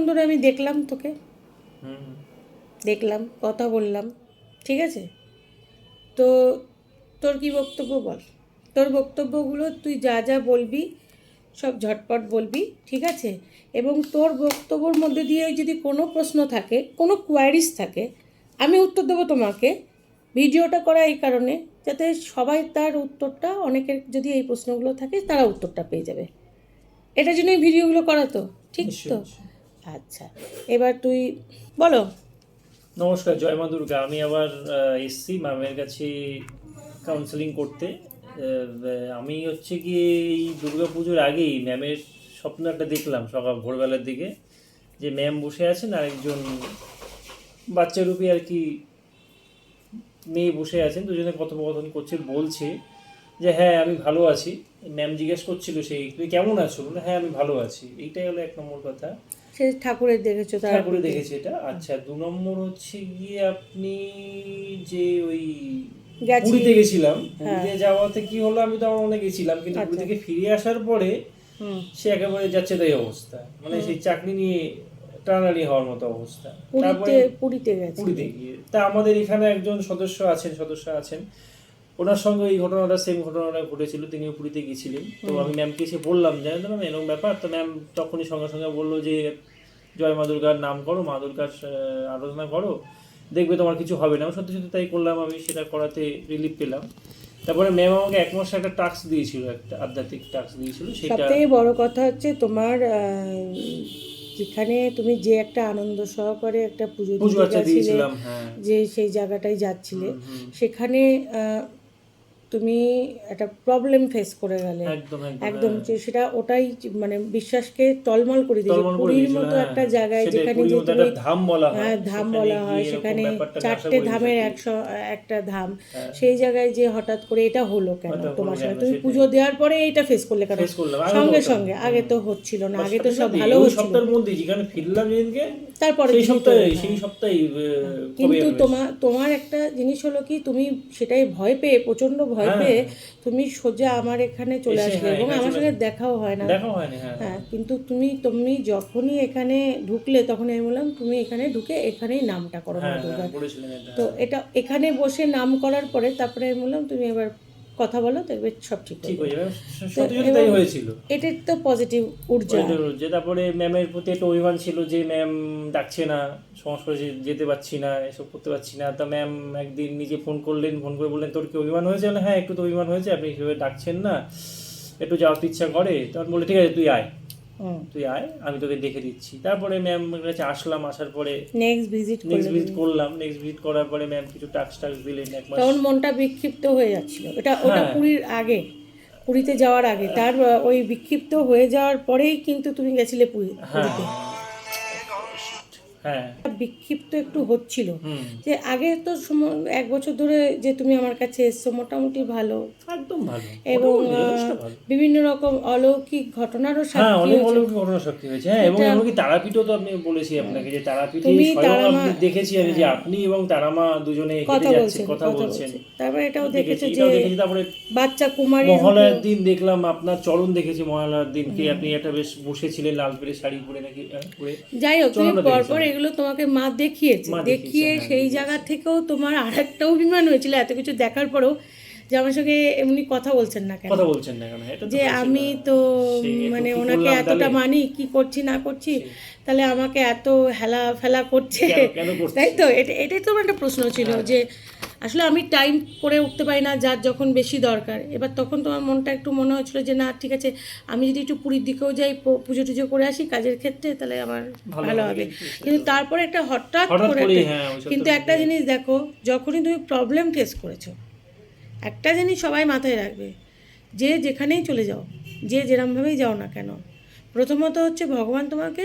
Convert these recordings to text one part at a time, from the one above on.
কিছুক্ষণ ধরে আমি দেখলাম তোকে? দেখলাম কথা বললাম ঠিক আছে? তো তোর কি বক্তব্য বল? তোর বক্তব্যগুলো তুই যা যা বলবি সব ঝটপট বলবি ঠিক আছে? এবং তোর বক্তব্যর মধ্যে দিয়ে যদি কোনো প্রশ্ন থাকে কোনো কোয়ারিজ থাকে আমি উত্তর দেবো তোমাকে। ভিডিওটা করা এই কারণে যাতে সবাই তার উত্তরটা অনেকের যদি এই প্রশ্নগুলো থাকে তারা উত্তরটা পেয়ে যাবে। এটার জন্যই ভিডিওগুলো করা তো ঠিক তো? আচ্ছা। এবার তুই বলো। নমস্কার, জয় মা দুর্গা। আমি আবার এসছি ম্যামের কাছে কাউন্সেলিং করতে। আমি হচ্ছে কি এই দুর্গা পুজোর আগেই ম্যামের স্বপ্ন একটা দেখলাম সকাল, ভোরবেলার দিকে। যে ম্যাম বসে আছেন আর একজন বাচ্চারূপী আর কি মেয়ে বসে আছেন, দুজনে কথোপকথন করছে, বলছে যে হ্যাঁ আমি ভালো আছি। ম্যাম জিজ্ঞেস করছিল সেই, তুমি কেমন আছো? হ্যাঁ আমি ভালো আছি। এইটাই হলো এক নম্বর কথা। সে ঠাকুরের দেখেছ তার ঠাকুরে দেখেছি এটা। আচ্ছা দু নম্বর হচ্ছে গিয়ে আপনি যে ওই পুরীতে গেছিলাম হ্যাঁ। পুরীতে যাওয়াতে কি হলো? আমি তো আমার মনে গেছিলাম কিন্তু পুরী আচ্ছা। থেকে ফিরে আসার পরে সে একেবারে যাচ্ছে তাই অবস্থা। মানে সেই চাকরি নিয়ে টানানি হওয়ার মতো অবস্থা। পুরীতে গেছে। পুরীতে গিয়ে। তা আমাদের এখানে একজন সদস্য আছেন সদস্য আছেন। ওনার সঙ্গে এই ঘটনাটা সেম ঘটনাটা ঘটেছিল তিনিও পুরীতে গিয়েছিলেন তো আমি ম্যামকে এসে বললাম জানেন তো ম্যাম এরকম ব্যাপার? তো ম্যাম তখনই সঙ্গে সঙ্গে বলল যে জয় মা দুর্গার নাম করো মা দুর্গার আরাধনা করো দেখবে তোমার কিছু হবে না। সত্যি সত্যি তাই করলাম আমি সেটা করাতে রিলিফ পেলাম। তারপরে ম্যাম আমাকে এক মাস একটা টাস্ক দিয়েছিল একটা আধ্যাত্মিক টাস্ক দিয়েছিল সেটা সবথেকে বড় কথা হচ্ছে তোমার যেখানে তুমি যে একটা আনন্দ সহকারে একটা পুজো আচ্ছা দিয়েছিলাম হ্যাঁ। যে সেই জায়গাটায় যাচ্ছিলে সেখানে তুমি একটা প্রবলেম ফেস করে গেলে একদম হ্যাঁ। সেটা ওটাই মানে বিশ্বাসকে টলমল করে দিয়েছে পুরীর মতো হ্যাঁ। একটা জায়গায় যেখানে যে তুমি ধাম বলা হয় হ্যাঁ ধাম সেখানে বলা হয় সেখানে চারটে ধামের একশো একটা ধাম। সেই জায়গায় যে হঠাৎ করে এটা হলো কেন তোমার সঙ্গে তুমি পুজো দেওয়ার পরে এটা ফেস করলে কেন সঙ্গে সঙ্গে আগে তো হচ্ছিল না আগে তো সব ভালো হচ্ছিল সপ্তাহের মধ্যে যেখানে ফিরলাম যেদিনকে তারপরে সেই সপ্তাহে। সেই সপ্তাহে কিন্তু তোমার তোমার একটা জিনিস হলো কি তুমি সেটাই ভয় পেয়ে প্রচণ্ড ভয় হ্যাঁ। পেয়ে তুমি সোজা আমার এখানে চলে আসলে হ্যাঁ, এবং আমার সঙ্গে দেখাও হয় না। হ্যাঁ। হ্যাঁ কিন্তু তুমি তুমি যখনই এখানে ঢুকলে তখন আমি বললাম তুমি এখানে ঢুকে এখানেই নামটা করো তো এটা এখানে বসে নাম করার পরে তারপরে আমি বললাম তুমি এবার কথা বলো দেখবে সব ঠিক ঠিক হয়ে যাবে। হয়েছিল। এটার তো পজিটিভ ঊর্জা। যে তারপরে ম্যামের প্রতি একটা অভিমান ছিল যে ম্যাম ডাকছে না সংস্কৃতি যেতে পারছি না এসব করতে পারছি না। তা ম্যাম একদিন নিজে ফোন করলেন ফোন করে বললেন তোর কি অভিমান হয়েছে? হ্যাঁ একটু তো অভিমান হয়েছে আপনি সেভাবে ডাকছেন না। একটু যাওয়ার তো ইচ্ছা করে। তখন বলে ঠিক আছে তুই আয়। তুই আয় আমি তোকে দেখে দিচ্ছি। তারপরে ম্যাম কাছে আসলাম আসার পরে নেক্সট ভিজিট নেক্সট ভিজিট করলাম। নেক্সট ভিজিট করার পরে ম্যাম কিছু টাক্স টাক্স দিলেন এক মাস। তখন মনটা বিক্ষিপ্ত হয়ে যাচ্ছিল। এটা ওটা হ্যাঁ। পুরীর আগে পুরীতে যাওয়ার আগে। তার ওই বিক্ষিপ্ত হয়ে যাওয়ার পরেই কিন্তু তুমি গেছিলে পুরী হ্যাঁ। পুরীতে। হ্যাঁ বিক্ষিপ্ত একটু হচ্ছিল। যে আগে তো এক বছর ধরে যে তুমি আমার কাছে এসছো মোটামুটি ভালো। একদম ভালো। এবং বিভিন্ন রকম অলৌকিক ঘটনারও হ্যাঁ সাক্ষী অনেক অলৌকিক ঘটনা সত্যি হয়েছে। হ্যাঁ এবং এমনকি তারাপীঠও তো আপনি বলেছি আপনাকে যে তারাপীঠে দেখেছি আমি যে আপনি এবং তারামা দুজনে কথা বলছেন কথা বলছেন। তারপরে এটাও দেখেছি যে তারপরে বাচ্চা কুমারী মহালয়ার দিন দেখলাম আপনার চরণ দেখেছি মহালয়ার দিনকে। আপনি একটা বেশ বসেছিলেন লাল পেরে শাড়ি পরে নাকি যাই হোক পরপর। এগুলো তোমাকে মা দেখিয়েছে। দেখিয়ে হ্যাঁ, সেই জায়গা থেকেও তোমার আর একটা অভিমান হয়েছিল এত কিছু দেখার পরেও যে আমার সঙ্গে এমনি কথা বলছেন না কেন? কথা বলছেন না কেন? যে আমি তো মানে ওনাকে এতটা মানি কি করছি না করছি তাহলে আমাকে এত হেলা ফেলা করছে? তাই তো? এটা এটাই তো আমার একটা প্রশ্ন ছিল হ্যাঁ। যে আসলে আমি টাইম করে উঠতে পারি না যার যখন বেশি দরকার। এবার তখন তোমার মনটা একটু মনে হচ্ছিল যে না ঠিক আছে আমি যদি একটু পুরীর দিকেও যাই পুজো টুজো করে আসি কাজের ক্ষেত্রে তাহলে আমার ভালো হবে। কিন্তু তারপরে একটা হঠাৎ করে হ্যাঁ কিন্তু একটা জিনিস দেখো যখনই তুমি প্রবলেম ফেস করেছ একটা জিনিস সবাই মাথায় রাখবে যে যেখানেই চলে যাও যে যেরমভাবেই যাও না কেন। প্রথমত হচ্ছে ভগবান তোমাকে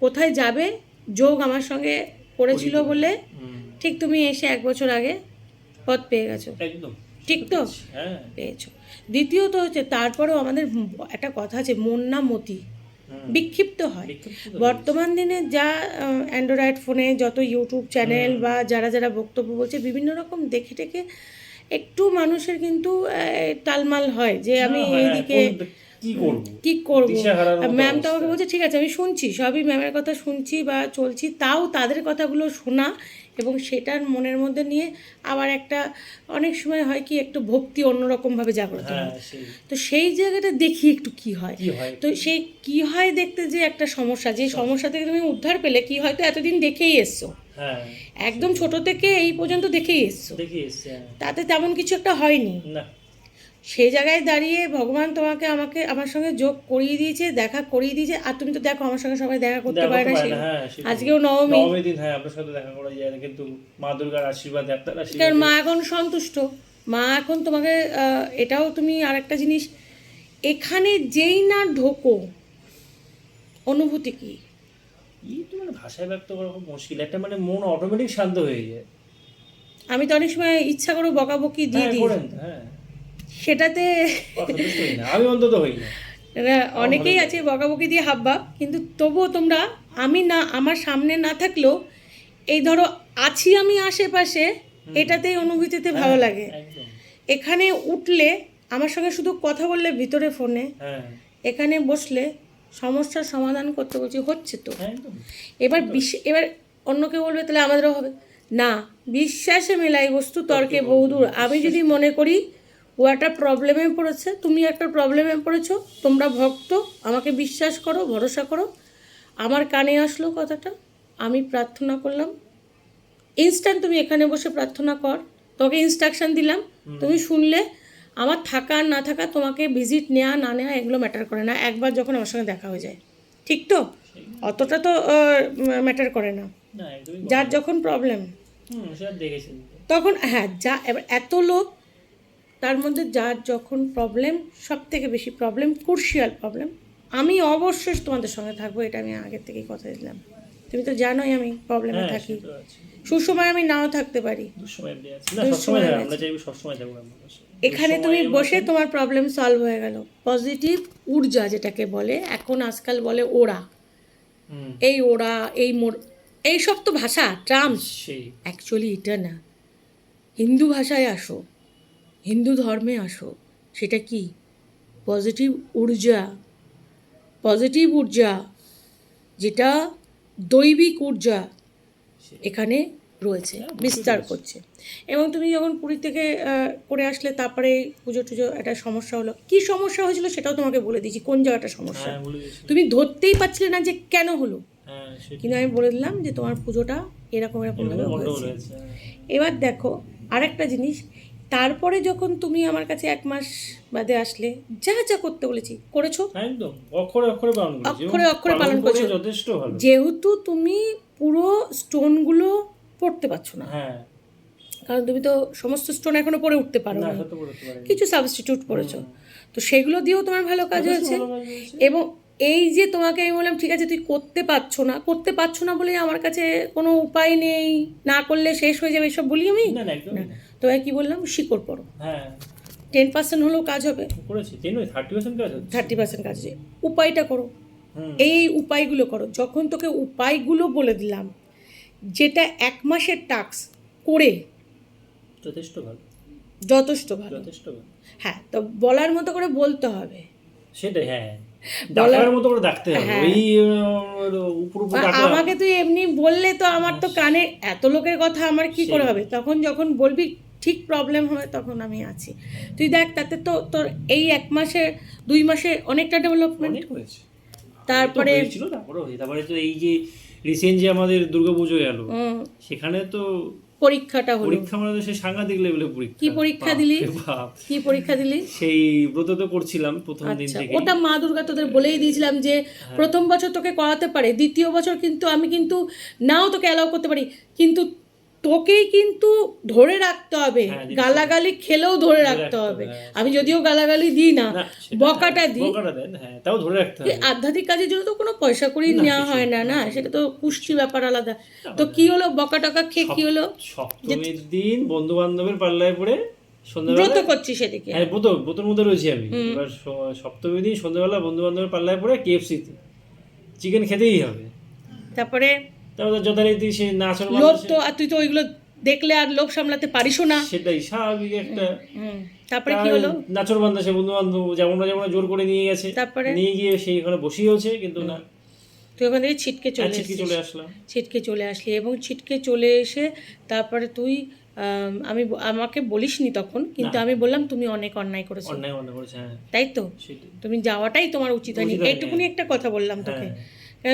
কোথায় যাবে যোগ আমার সঙ্গে করেছিল বলে ঠিক তুমি এসে এক বছর আগে পথ পেয়ে গেছো। একদম। ঠিক তো? হ্যাঁ। পেয়েছ। দ্বিতীয়ত হচ্ছে তারপরেও আমাদের একটা কথা আছে মন না মতি। বিক্ষিপ্ত হয়। বর্তমান দিনে যা অ্যান্ড্রয়েড ফোনে যত ইউটিউব চ্যানেল বা যারা যারা বক্তব্য বলছে বিভিন্ন রকম দেখে টেকে একটু মানুষের কিন্তু টালমাল হয় যে আমি এইদিকে কি করব? কি করব? ম্যাম তো আমাকে বলছে ঠিক আছে আমি শুনছি সবই ম্যামের কথা শুনছি বা চলছি তাও তাদের কথাগুলো শোনা এবং সেটার মনের মধ্যে নিয়ে আবার একটা অনেক সময় হয় কি একটু ভক্তি অন্যরকমভাবে জাগ্রত হ্যাঁ হয়। তো সেই জায়গাটা দেখি একটু কি হয়। তো সেই কি হয় দেখতে যে একটা সমস্যা যে সমস্যা। থেকে তুমি উদ্ধার পেলে কি হয়তো এতদিন দেখেই এসছো। হ্যাঁ একদম ছোট থেকে এই পর্যন্ত দেখেই এসছো। তাতে তেমন কিছু একটা হয়নি। না। সেই জায়গায় দাঁড়িয়ে ভগবান তোমাকে আমাকে আমার সঙ্গে যোগ করিয়ে দিয়েছে দেখা করিয়ে দিয়েছে আর তুমি তো দেখো আমার সঙ্গে সবাই দেখা করতে পারে না হ্যাঁ। আজকেও নবমী। নবমী দিন হ্যাঁ আপনার সাথে দেখা করা যায় কিন্তু মা দুর্গার আশীর্বাদ আপনার আশীর্বাদ। কারণ মা এখন সন্তুষ্ট। মা এখন তোমাকে এটাও তুমি আরেকটা জিনিস এখানে যেই না ঢোকো অনুভূতি কি? তো মানে ভাষায় ব্যক্ত করা খুব মুশকিল একটা মানে মন অটোমেটিক শান্ত হয়ে যায়। আমি তো অনেক সময় ইচ্ছা করে বকাবকি দিয়ে হ্যাঁ দিই হ্যাঁ। সেটাতে আমি অন্তত হই না। অনেকেই আছে বকাবকি দিয়ে হাবভাব কিন্তু তবুও তোমরা আমি না আমার সামনে না থাকলেও এই ধরো আছি আমি আশেপাশে এটাতেই অনুভূতিতে ভালো লাগে। এখানে উঠলে আমার সঙ্গে শুধু কথা বললে ভিতরে ফোনে হ্যাঁ। এখানে বসলে সমস্যার সমাধান করতে বলছি হচ্ছে তো। হ্যাঁ এবার বিশ্ব এবার অন্য কেউ বলবে তাহলে আমাদেরও হবে। না বিশ্বাসে মেলাই বস্তু তর্কে বহুদূর। আমি যদি মনে করি ও একটা প্রবলেমে পড়েছে তুমি একটা প্রবলেমে পড়েছো তোমরা ভক্ত আমাকে বিশ্বাস করো ভরসা করো। আমার কানে আসলো কথাটা আমি প্রার্থনা করলাম ইনস্ট্যান্ট তুমি এখানে বসে প্রার্থনা কর তোকে ইনস্ট্রাকশন দিলাম তুমি শুনলে আমার থাকা আর না থাকা তোমাকে ভিজিট নেওয়া না নেওয়া এগুলো ম্যাটার করে না একবার যখন আমার সঙ্গে দেখা হয়ে যায়। ঠিক তো? অতটা তো ম্যাটার করে না। যার যখন প্রবলেম তখন হ্যাঁ যা এবার এত লোক তার মধ্যে যার যখন প্রবলেম সব থেকে বেশি প্রবলেম ক্রুশিয়াল প্রবলেম আমি অবশ্যই তোমাদের সঙ্গে থাকব এটা আমি আগের থেকেই কথা দিলাম। তুমি তো জানোই আমি প্রবলেমে হ্যাঁ থাকি। সুসময় আমি নাও থাকতে পারি। পাশে। এখানে তুমি বসে তোমার প্রবলেম সলভ হয়ে গেল। পজিটিভ ঊর্জা যেটাকে বলে এখন আজকাল বলে ওরা এই ওরা এই মোর এই সব তো ভাষা ট্রামস অ্যাকচুয়ালি এটা না। হিন্দু ভাষায় আসো। হিন্দু ধর্মে আসো সেটা কি? পজিটিভ ঊর্জা পজিটিভ ঊর্জা যেটা দৈবিক ঊর্জা এখানে রয়েছে বিস্তার করছে। এবং তুমি যখন পুরী থেকে করে আসলে তারপরে পুজো টুজো একটা সমস্যা হলো। কি সমস্যা হয়েছিল সেটাও তোমাকে বলে দিয়েছি কোন জায়গাটা সমস্যা? হ্যাঁ তুমি ধরতেই পারছিলে না যে কেন হলো। হ্যাঁ কিন্তু আমি বলে দিলাম যে তোমার পুজোটা এরকম এরকম ভাবে হয়েছে। হ্যাঁ। এবার দেখো আরেকটা জিনিস তারপরে যখন তুমি আমার কাছে এক মাস বাদে আসলে যা যা করতে বলেছি করেছ? একদম অক্ষরে অক্ষরে পালন করেছি। অক্ষরে অক্ষরে পালন করে করেছ। যথেষ্ট ভালো। যেহেতু তুমি পুরো স্টোনগুলো পড়তে পারছ না। হ্যাঁ। কারণ তুমি তো সমস্ত স্টোন এখনও পরে উঠতে পারো না কিছু সাবস্টিটিউট করেছ তো সেগুলো দিয়েও তোমার ভালো কাজ হয়েছে। এবং এই যে তোমাকে আমি বললাম ঠিক আছে তুই করতে পারছ না। করতে পারছ না বলে আমার কাছে কোনো উপায় নেই। না করলে শেষ হয়ে যাবে এসব বলি আমি? না। তোমায় কি বললাম? শিকড় পড়ো হ্যাঁ। টেন পার্সেন্ট হলেও কাজ হবে। করেছি। থার্টি পার্সেন্ট কাজ হচ্ছে। থার্টি পার্সেন্ট কাজ হবে উপায়টা করো। এই উপায়গুলো করো। যখন তোকে উপায়গুলো বলে দিলাম যেটা এক মাসের টাস্ক করে যথেষ্ট ভালো। যথেষ্ট ভালো। যথেষ্ট ভালো। হ্যাঁ তো বলার মতো করে বলতে হবে। সেটাই হ্যাঁ। ডাকার মতো করে ডাকতে হবে। হ্যাঁ। ওই উপর উপর আমাকে তুই এমনি বললে তো আমার তো কানে এত লোকের কথা আমার কি করে হবে? তখন যখন বলবি ঠিক প্রবলেম হবে তখন আমি আছি। তুই দেখ তাতে তো তোর এই এক মাসে দুই মাসে অনেকটা ডেভেলপমেন্ট হয়েছে। তারপরে তারপরে তারপরে তো এই যে রিসেন্ট যে আমাদের দুর্গাপুজো গেল সেখানে তো পরীক্ষাটা হলো। পরীক্ষা মানে তো সেই সাংঘাতিক লেভেলের পরীক্ষা। কি পরীক্ষা দিলি? কি পরীক্ষা দিলি? সেই ব্রত তো করছিলাম প্রথম দিন আচ্ছা থেকে ওটা মা দুর্গা তোদের বলেই দিয়েছিলাম যে হ্যাঁ। প্রথম বছর তোকে করাতে পারে দ্বিতীয় বছর কিন্তু আমি কিন্তু নাও তোকে অ্যালাউ করতে পারি। কিন্তু তোকেই কিন্তু ধরে রাখতে হবে। হ্যাঁ, গালাগালি খেলেও ধরে রাখতে হবে। আমি যদিও গালাগালি দিই না বকাটা দিই। হ্যাঁ তাও ধরে রাখতে হবে। আধ্যাত্মিক কাজের জন্য তো কোনো পয়সা করি নেওয়া হয় না না সেটা তো পুষ্টি ব্যাপার আলাদা। তো কি হলো? বকা টকা খেয়ে কি হলো? সপ্তমীর দিন বন্ধু বান্ধবের পাল্লায় পড়ে ব্রত করছি সেদিকে। হ্যাঁ বোতো বোতোর মধ্যে রয়েছি আমি। এবার স- সপ্তমীর দিন সন্ধ্যাবেলা বন্ধু বান্ধবের পাল্লায় পড়ে কেএফসিতে চিকেন খেতেই হবে। তারপরে তারপর যথারীতি সে নাচন লোভ তো আর তুই তো ওইগুলো দেখলে আর লোভ সামলাতে পারিসও না। সেটাই স্বাভাবিক একটা তারপরে কি হলো? নাচর বান্ধা সে বন্ধু বান্ধব যেমন যেমন জোর করে নিয়ে গেছে তারপরে? নিয়ে গিয়ে সেই ওখানে বসিয়েওছে কিন্তু না। তুই ওখান থেকে ছিটকে চলে ছিটকে চলে আসলাম। ছিটকে চলে আসলি এবং ছিটকে চলে এসে তারপরে তুই আম, আমাকে বলিসনি তখন কিন্তু আমি বললাম তুমি অনেক অন্যায় করেছ। অন্যায় মনে করেছে হ্যাঁ। তাই তো? তুমি যাওয়াটাই তোমার উচিত হয়নি। উচিত হয়নি, এইটুকুনি একটা কথা বললাম তোকে।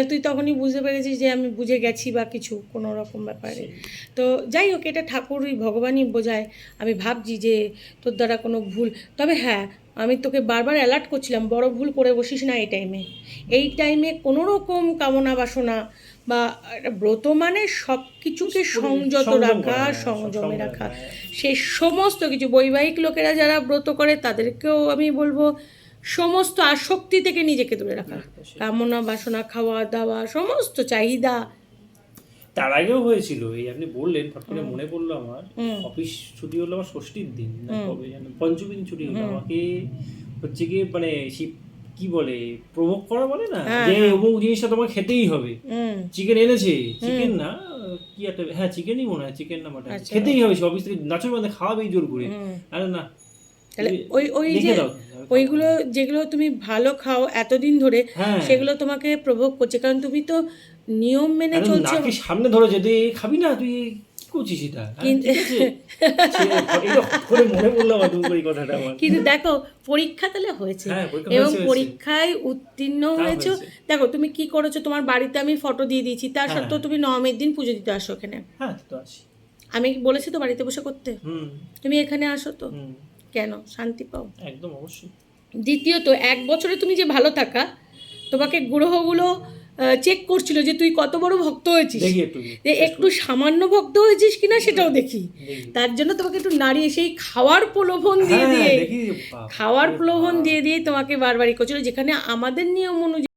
তুই তখনই বুঝতে পেরেছিস যে আমি বুঝে গেছি বা কিছু কোনো রকম ব্যাপারে। তো যাই হোক এটা ঠাকুরই ভগবানই বোঝায়। আমি ভাবছি যে তোর দ্বারা কোনো ভুল তবে হ্যাঁ আমি তোকে বারবার অ্যালার্ট করছিলাম বড় ভুল করে বসিস না এই টাইমে এই টাইমে কোনো রকম কামনা বাসনা বা ব্রত মানে সব কিছুকে সংযত রাখা হ্যাঁ, সংযমে রাখা, হ্যাঁ। সেই সমস্ত কিছু বৈবাহিক লোকেরা যারা ব্রত করে তাদেরকেও আমি বলব সমস্ত আসক্তি থেকে নিজেকে দূরে রাখা। কামনা বাসনা খাওয়া দাওয়া সমস্ত চাহিদা। তার আগেও হয়েছিল এই আপনি বললেন ফট করে মনে পড়ল আমার অফিস ছুটি হলো আমার ষষ্ঠীর দিন না কবে যেন পঞ্চমী দিন ছুটি হলো। আমাকে হচ্ছে কি মানে কি বলে প্রভোগ করা বলে না? হ্যাঁ, যে অমুক জিনিসটা তোমার খেতেই হবে। চিকেন এনেছে? চিকেন না? কি একটা হ্যাঁ চিকেনই মনে হয় চিকেন না মাটন আচ্ছা। খেতেই হবে সে অফিস থেকে নাচের মধ্যে খাওয়াবেই জোর করে। আরে না। ওই ওই যে। ওইগুলো যেগুলো তুমি ভালো খাও এতদিন ধরে হ্যাঁ। সেগুলো তোমাকে প্রভোগ করছে। কারণ তুমি তো নিয়ম মেনে চলছো। সামনে ধরে যদি খাবি না তুই কিন্তু- দেখো পরীক্ষা তাহলে হয়েছে। হ্যাঁ, এবং। পরীক্ষায় উত্তীর্ণ হয়েছো। দেখো তুমি কি করেছ? তোমার বাড়িতে আমি ফটো দিয়ে দিয়েছি। তার হ্যাঁ। সত্ত্বেও তুমি নবমীর দিন পুজো দিতে আসো এখানে। আমি বলেছি তো বাড়িতে বসে করতে? তুমি এখানে আসো তো। কেন? শান্তি পাও। একদম অবশ্যই। দ্বিতীয়ত এক বছরে তুমি যে ভালো থাকা তোমাকে গ্রহগুলো চেক করছিল যে তুই কত বড় ভক্ত হয়েছিস। একটু যে একটু সামান্য ভক্ত হয়েছিস কিনা সেটাও দেখি। তার জন্য তোমাকে একটু নাড়িয়ে সেই খাওয়ার প্রলোভন দিয়ে হ্যাঁ দিয়ে খাওয়ার প্রলোভন দিয়ে দিয়ে তোমাকে বারবারই করছিল যেখানে আমাদের নিয়ম অনুযায়ী